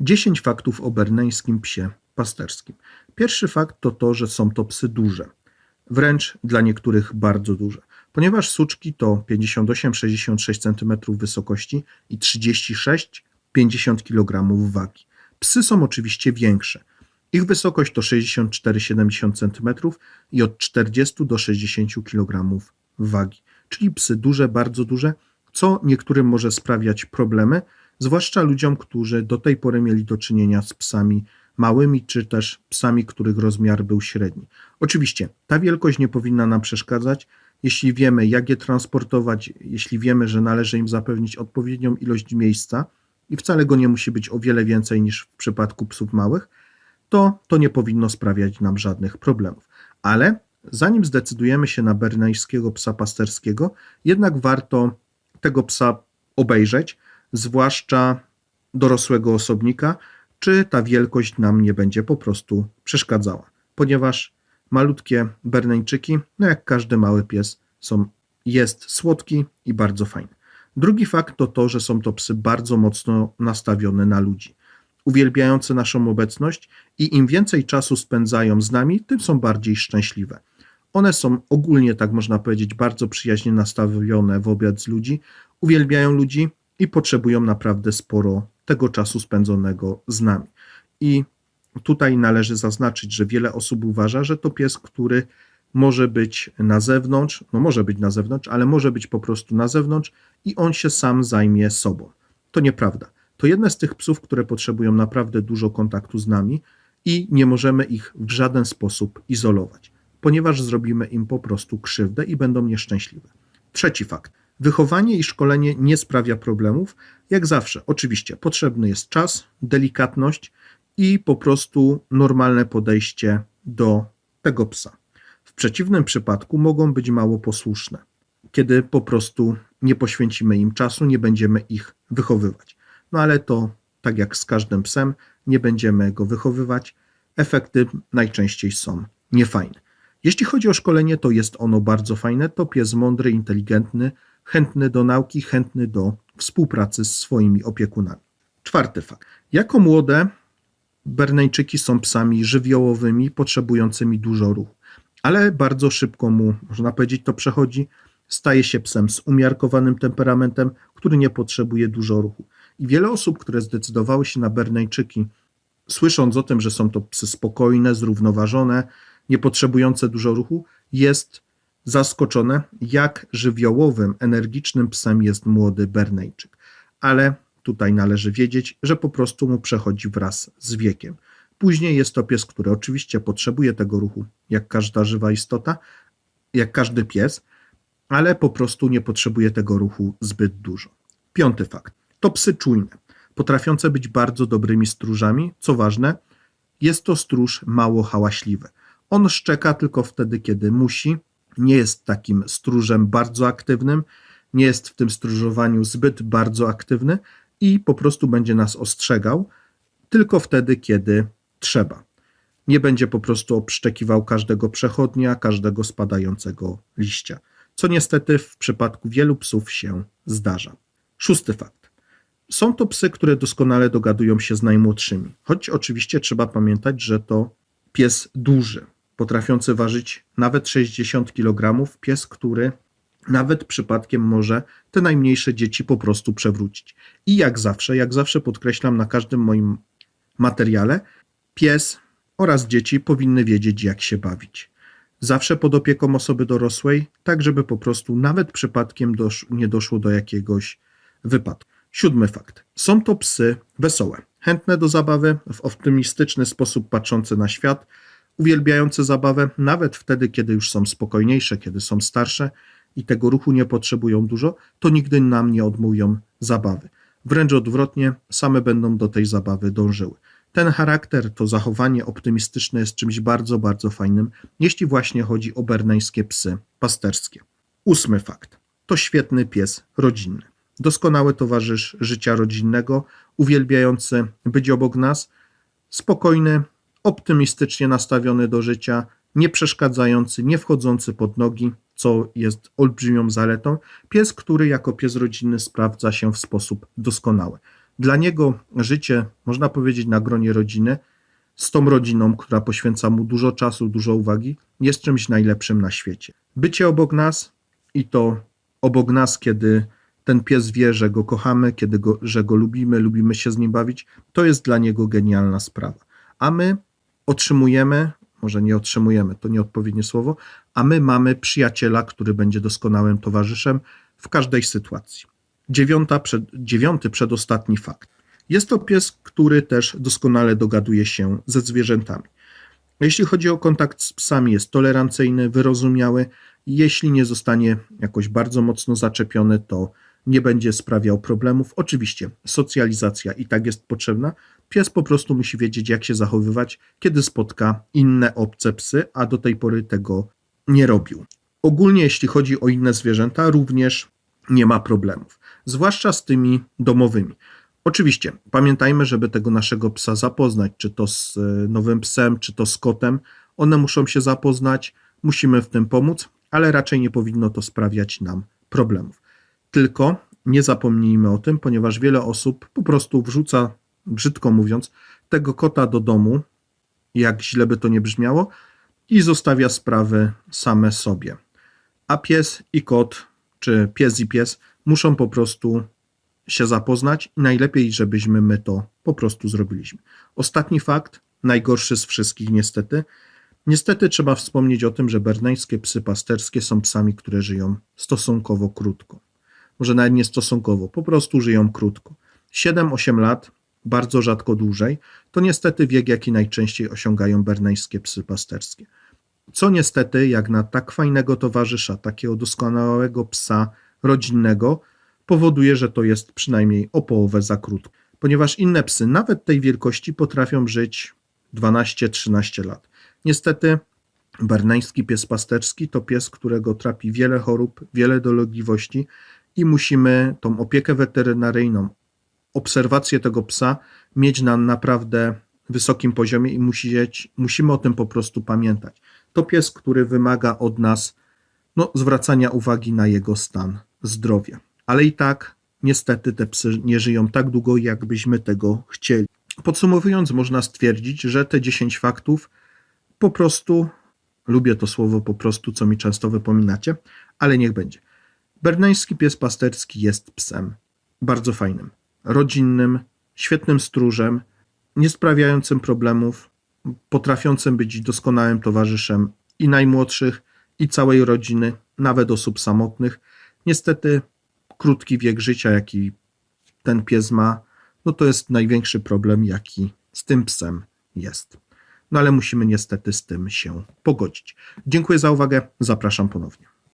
10 faktów o berneńskim psie pasterskim. Pierwszy fakt to to, że są to psy duże, wręcz dla niektórych bardzo duże. Ponieważ suczki to 58-66 cm wysokości i 36-50 kg wagi. Psy są oczywiście większe. Ich wysokość to 64-70 cm i od 40 do 60 kg wagi. Czyli psy duże, bardzo duże, co niektórym może sprawiać problemy, zwłaszcza ludziom, którzy do tej pory mieli do czynienia z psami małymi, czy też psami, których rozmiar był średni. Oczywiście ta wielkość nie powinna nam przeszkadzać, jeśli wiemy, jak je transportować, jeśli wiemy, że należy im zapewnić odpowiednią ilość miejsca i wcale go nie musi być o wiele więcej niż w przypadku psów małych, to to nie powinno sprawiać nam żadnych problemów. Ale zanim zdecydujemy się na bernejskiego psa pasterskiego, jednak warto tego psa obejrzeć, zwłaszcza dorosłego osobnika, czy ta wielkość nam nie będzie po prostu przeszkadzała, ponieważ malutkie berneńczyki, no jak każdy mały pies, są, jest słodki i bardzo fajny. Drugi fakt to to, że są to psy bardzo mocno nastawione na ludzi, uwielbiające naszą obecność i im więcej czasu spędzają z nami, tym są bardziej szczęśliwe. One są ogólnie, tak można powiedzieć, bardzo przyjaźnie nastawione wobec ludzi, uwielbiają ludzi i potrzebują naprawdę sporo tego czasu spędzonego z nami. I tutaj należy zaznaczyć, że wiele osób uważa, że to pies, który może być na zewnątrz, no może być na zewnątrz, ale może być po prostu na zewnątrz i on się sam zajmie sobą. To nieprawda. To jedne z tych psów, które potrzebują naprawdę dużo kontaktu z nami i nie możemy ich w żaden sposób izolować, ponieważ zrobimy im po prostu krzywdę i będą nieszczęśliwe. Trzeci fakt. Wychowanie i szkolenie nie sprawia problemów. Jak zawsze, oczywiście, potrzebny jest czas, delikatność i po prostu normalne podejście do tego psa. W przeciwnym przypadku mogą być mało posłuszne, kiedy po prostu nie poświęcimy im czasu, nie będziemy ich wychowywać. No ale to, tak jak z każdym psem, nie będziemy go wychowywać. Efekty najczęściej są niefajne. Jeśli chodzi o szkolenie, to jest ono bardzo fajne. To pies mądry, inteligentny, chętny do nauki, chętny do współpracy z swoimi opiekunami. Czwarty fakt. Jako młode Bernejczyki są psami żywiołowymi, potrzebującymi dużo ruchu, ale bardzo szybko mu, można powiedzieć, to przechodzi. Staje się psem z umiarkowanym temperamentem, który nie potrzebuje dużo ruchu. I wiele osób, które zdecydowały się na Bernejczyki, słysząc o tym, że są to psy spokojne, zrównoważone, nie potrzebujące dużo ruchu, jest zaskoczone, jak żywiołowym, energicznym psem jest młody Bernejczyk. Ale tutaj należy wiedzieć, że po prostu mu przechodzi wraz z wiekiem. Później jest to pies, który oczywiście potrzebuje tego ruchu, jak każda żywa istota, jak każdy pies, ale po prostu nie potrzebuje tego ruchu zbyt dużo. Piąty fakt. To psy czujne, potrafiące być bardzo dobrymi stróżami. Co ważne, jest to stróż mało hałaśliwy. On szczeka tylko wtedy, kiedy musi, nie jest takim stróżem bardzo aktywnym, nie jest w tym stróżowaniu zbyt bardzo aktywny i po prostu będzie nas ostrzegał tylko wtedy, kiedy trzeba. Nie będzie po prostu obszczekiwał każdego przechodnia, każdego spadającego liścia, co niestety w przypadku wielu psów się zdarza. Szósty fakt. Są to psy, które doskonale dogadują się z najmłodszymi, choć oczywiście trzeba pamiętać, że to pies duży, potrafiący ważyć nawet 60 kg, pies, który nawet przypadkiem może te najmniejsze dzieci po prostu przewrócić. I jak zawsze, jak zawsze podkreślam na każdym moim materiale, pies oraz dzieci powinny wiedzieć, jak się bawić. Zawsze pod opieką osoby dorosłej, tak żeby po prostu nawet przypadkiem dosz nie doszło do jakiegoś wypadku. Siódmy fakt. Są to psy wesołe, chętne do zabawy, w optymistyczny sposób patrzące na świat, uwielbiające zabawę, nawet wtedy, kiedy już są spokojniejsze, kiedy są starsze i tego ruchu nie potrzebują dużo, to nigdy nam nie odmówią zabawy. Wręcz odwrotnie, same będą do tej zabawy dążyły. Ten charakter, to zachowanie optymistyczne jest czymś bardzo, bardzo fajnym, jeśli właśnie chodzi o berneńskie psy pasterskie. Ósmy fakt. To świetny pies rodzinny. Doskonały towarzysz życia rodzinnego, uwielbiający być obok nas, spokojny, optymistycznie nastawiony do życia, nie przeszkadzający, nie wchodzący pod nogi, co jest olbrzymią zaletą. Pies, który jako pies rodzinny sprawdza się w sposób doskonały. Dla niego życie, można powiedzieć, na gronie rodziny, z tą rodziną, która poświęca mu dużo czasu, dużo uwagi, jest czymś najlepszym na świecie. Bycie obok nas i to obok nas, kiedy ten pies wie, że go kochamy, kiedy go, że go lubimy, lubimy się z nim bawić, to jest dla niego genialna sprawa. A my otrzymujemy, może nie otrzymujemy, to nieodpowiednie słowo, a my mamy przyjaciela, który będzie doskonałym towarzyszem w każdej sytuacji. Dziewiąta, przed, dziewiąty, przedostatni fakt. Jest to pies, który też doskonale dogaduje się ze zwierzętami. Jeśli chodzi o kontakt z psami, jest tolerancyjny, wyrozumiały. Jeśli nie zostanie jakoś bardzo mocno zaczepiony, to nie będzie sprawiał problemów. Oczywiście socjalizacja i tak jest potrzebna. Pies po prostu musi wiedzieć, jak się zachowywać, kiedy spotka inne obce psy, a do tej pory tego nie robił. Ogólnie, jeśli chodzi o inne zwierzęta, również nie ma problemów, zwłaszcza z tymi domowymi. Oczywiście, pamiętajmy, żeby tego naszego psa zapoznać, czy to z e, nowym psem, czy to z kotem. One muszą się zapoznać, musimy w tym pomóc, ale raczej nie powinno to sprawiać nam problemów. Tylko nie zapomnijmy o tym, ponieważ wiele osób po prostu wrzuca, brzydko mówiąc, tego kota do domu, jak źle by to nie brzmiało, i zostawia sprawy same sobie. A pies i kot, czy pies i pies muszą po prostu się zapoznać i najlepiej, żebyśmy my to po prostu zrobiliśmy. Ostatni fakt, najgorszy z wszystkich niestety. Niestety trzeba wspomnieć o tym, że berneńskie psy pasterskie są psami, które żyją stosunkowo krótko. Może nawet nie stosunkowo, po prostu żyją krótko. 7-8 lat, bardzo rzadko dłużej, to niestety wiek, jaki najczęściej osiągają berneńskie psy pasterskie. Co niestety, jak na tak fajnego towarzysza, takiego doskonałego psa rodzinnego, powoduje, że to jest przynajmniej o połowę za krótko. Ponieważ inne psy, nawet tej wielkości, potrafią żyć 12-13 lat. Niestety, berneński pies pasterski to pies, którego trapi wiele chorób, wiele dolegliwości i musimy tą opiekę weterynaryjną, obserwację tego psa mieć na naprawdę wysokim poziomie i musieć, musimy o tym po prostu pamiętać. To pies, który wymaga od nas no, zwracania uwagi na jego stan zdrowia. Ale i tak, niestety, te psy nie żyją tak długo, jakbyśmy tego chcieli. Podsumowując, można stwierdzić, że te 10 faktów po prostu, lubię to słowo po prostu, co mi często wypominacie, ale niech będzie. Berneński pies pasterski jest psem bardzo fajnym, rodzinnym, świetnym stróżem, nie sprawiającym problemów, potrafiącym być doskonałym towarzyszem i najmłodszych, i całej rodziny, nawet osób samotnych. Niestety, krótki wiek życia, jaki ten pies ma, no to jest największy problem, jaki z tym psem jest. No ale musimy niestety z tym się pogodzić. Dziękuję za uwagę, zapraszam ponownie.